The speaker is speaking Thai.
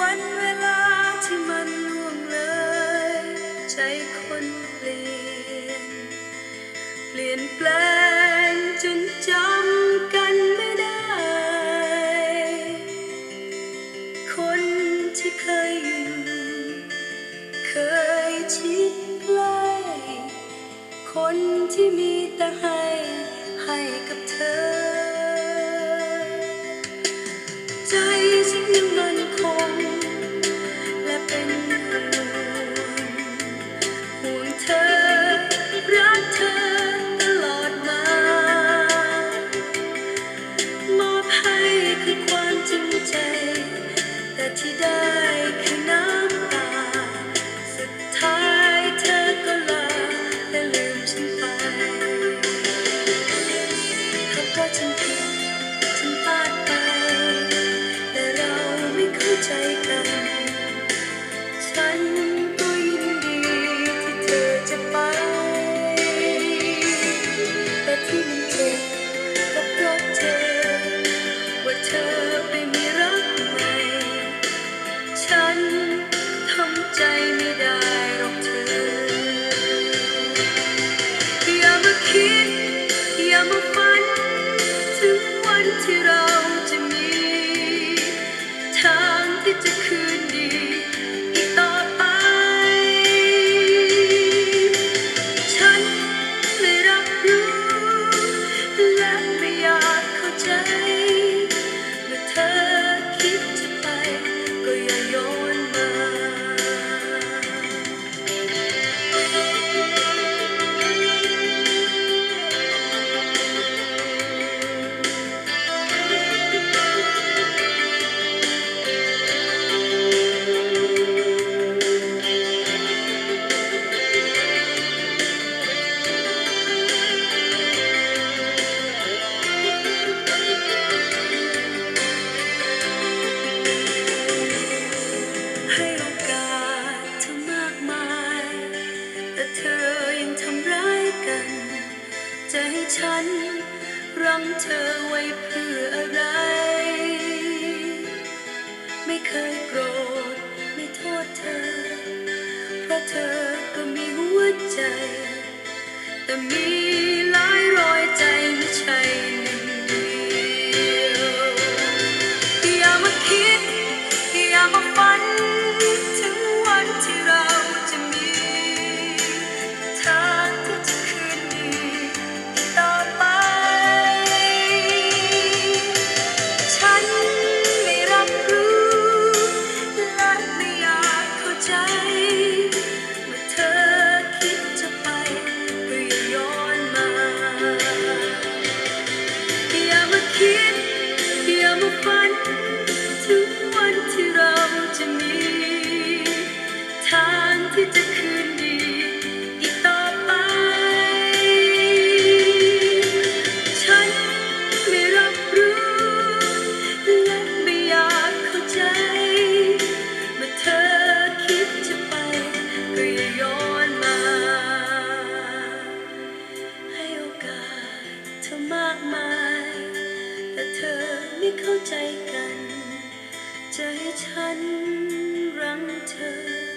วันเวลาที่มันล่วงเลย ใจคนเปลี่ยน เปลี่ยนแปลงจนจำกันไม่ได้ คนที่เคยอยู่ เคยชิดใกล้คนที่มีแต่ให้ให้กับเธอ ฉันรั้งเธอไว้เพื่ออะไร ไม่เคยโกรธไม่โทษเธอ เพราะเธอก็มีหัวใจ แต่มี้เข้าใจกัน จะให้ฉันรังเธอ